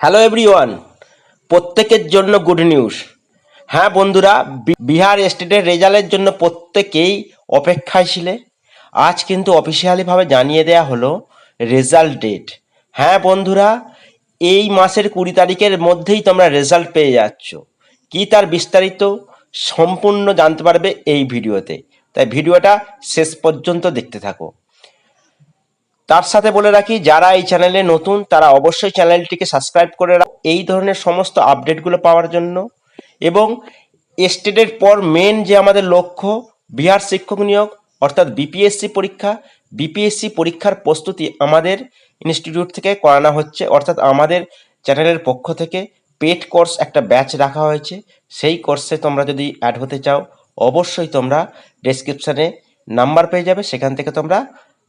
Hello everyone প্রত্যেকের জন্য good news হ্যাঁ বন্ধুরা বিহার স্টেটের রেজাল্টের জন্য প্রত্যেকেই অপেক্ষায় ছিলে। আজ কিন্তু অফিসিয়ালিভাবে জানিয়ে দেয়া হলো রেজাল্ট ডেট হ্যাঁ বন্ধুরা, এই মাসের কুড়ি তারিখের মধ্যেই তোমরা রেজাল্ট পেয়ে যাচ্ছ। কি তার বিস্তারিত সম্পূর্ণ জানতে পারবে এই ভিডিওতে। তাই ভিডিওটা শেষ পর্যন্ত দেখতে থাকো। তার সাথে বলে রাখি, যারা এই চ্যানেলে নতুন, তারা অবশ্যই চ্যানেলটিকে সাবস্ক্রাইব করে রাখ এই ধরনের সমস্ত আপডেটগুলো পাওয়ার জন্য। এবং স্টেটের পর মেন যে আমাদের লক্ষ্য, বিহার শিক্ষক নিয়োগ, অর্থাৎ বিপিএসসি পরীক্ষা। বিপিএসসি পরীক্ষার প্রস্তুতি আমাদের ইনস্টিটিউট থেকে করানো হচ্ছে, অর্থাৎ আমাদের চ্যানেলের পক্ষ থেকে। পেড কোর্স একটা ব্যাচ রাখা হয়েছে, সেই কোর্সে তোমরা যদি অ্যাড হতে চাও, অবশ্যই তোমরা ডেসক্রিপশানে নাম্বার পেয়ে যাবে, সেখান থেকে তোমরা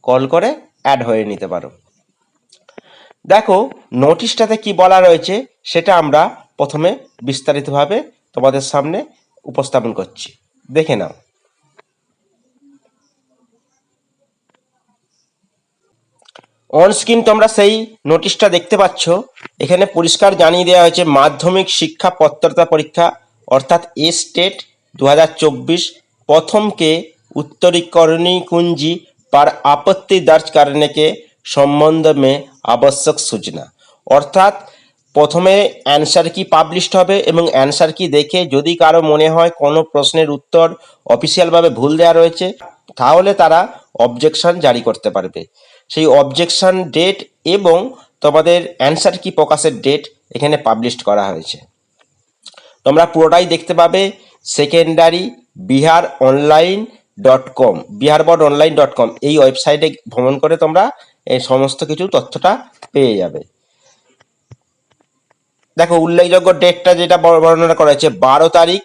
কল করে অ্যাড হয়ে নিতে পারো। দেখো নোটিশটাতে কি বলা রয়েছে, সেটা আমরা প্রথমে বিস্তারিতভাবে তোমাদের সামনে উপস্থাপন করছি। দেখে নাও। অনস্ক্রিন তোমরা সেই নোটিশটা দেখতে পাচ্ছ। এখানে পরিষ্কার জানিয়ে দেওয়া হয়েছে, মাধ্যমিক শিক্ষা পত্রতা পরীক্ষা, অর্থাৎ এ স্টেট দু প্রথমকে উত্তরীকরণী কুঞ্জি पर आपत्ति दर्ज करने के संबंध में आवश्यक सूचना অর্থাৎ প্রথমে অ্যান্সার কি পাবলিশড হবে এবং অ্যান্সার কি দেখে যদি কারো মনে হয় কোনো প্রশ্নের উত্তর অফিসিয়ালভাবে ভুল দেওয়া রয়েছে তাহলে তারা অবজেকশন জারি করতে পারবে সেই অবজেকশন ডেট এবং তোমাদের অ্যান্সার কি প্রকাশের ডেট এখানে পাবলিশড করা হয়েছে তোমরা পুরোটাই দেখতে পাবে secondary Bihar online dot com Bihar board online dot com এই ওয়েবসাইটে ভ্রমণ করে তোমরা এই সমস্ত কিছু তথ্যটা পেয়ে যাবে। দেখো, উল্লেখযোগ্য ডেটটা যেটা বর- বর্ণনা করা হয়েছে, বারো তারিখ,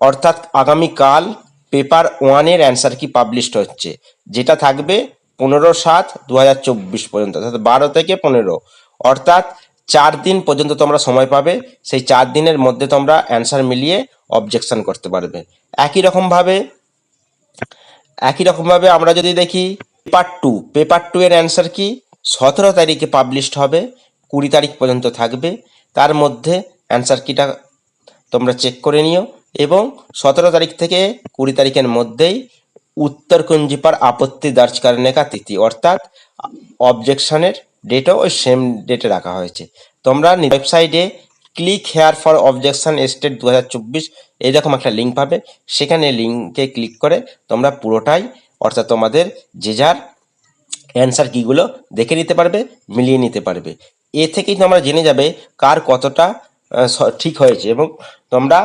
অর্থাৎ আগামীকাল পেপার ওয়ানের অ্যান্সার কি পাবলিশড হচ্ছে, যেটা থাকবে পনেরো সাত দু হাজার চব্বিশ পর্যন্ত, অর্থাৎ বারো থেকে পনেরো। অর্থাৎ চার দিন পর্যন্ত তোমরা সময় পাবে, সেই চার দিনের মধ্যে তোমরা অ্যান্সার মিলিয়ে অবজেকশন করতে পারবে। একই রকমভাবে একই রকমভাবে আমরা যদি দেখি পেপার টু পেপার টু এর অ্যান্সার কি? সতেরো তারিখে পাবলিশড হবে, কুড়ি তারিখ পর্যন্ত থাকবে, তার মধ্যে অ্যান্সার কিটা তোমরা চেক করে নিও এবং সতেরো তারিখ থেকে কুড়ি তারিখের মধ্যেই উত্তর কুঞ্জিপার আপত্তি দার্জ করে নেকা তিথি, অর্থাৎ অবজেকশনের ডেটও ওই সেম ডেটে রাখা হয়েছে। তোমরা ওয়েবসাইটে click here for objection state দু হাজার চব্বিশ এইরকম একটা লিঙ্ক পাবে। সেখানে লিঙ্কে ক্লিক করে তোমরা পুরোটাই, অর্থাৎ তোমাদের যে যার অ্যান্সার কীগুলো দেখে নিতে পারবে, মিলিয়ে নিতে পারবে। এ থেকেই তোমরা জেনে যাবে কার কতটা ঠিক হয়েছে এবং তোমরা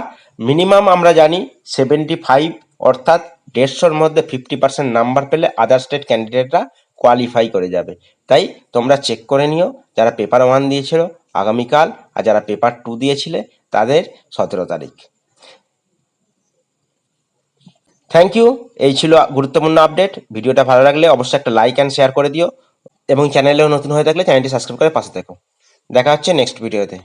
মিনিমাম আমরা জানি সেভেন্টি ফাইভ অর্থাৎ দেড়শোর মধ্যে ফিফটি পার্সেন্ট নাম্বার পেলে আদার স্টেট ক্যান্ডিডেটরা কোয়ালিফাই করে যাবে। তাই তোমরা চেক করে নিও, যারা পেপার ওয়ান দিয়েছিল আগামীকাল আর যারা পেপার টু দিয়েছিলে তাদের সতেরো তারিখ। থ্যাংক ইউ এই ছিল গুরুত্বপূর্ণ আপডেট ভিডিওটা ভালো লাগলে অবশ্যই একটা লাইক অ্যান্ড শেয়ার করে দিও। এবং চ্যানেলেও নতুন হয়ে থাকলে চ্যানেলটি সাবস্ক্রাইব করে পাশে থেকো। দেখা হচ্ছে নেক্সট ভিডিওতে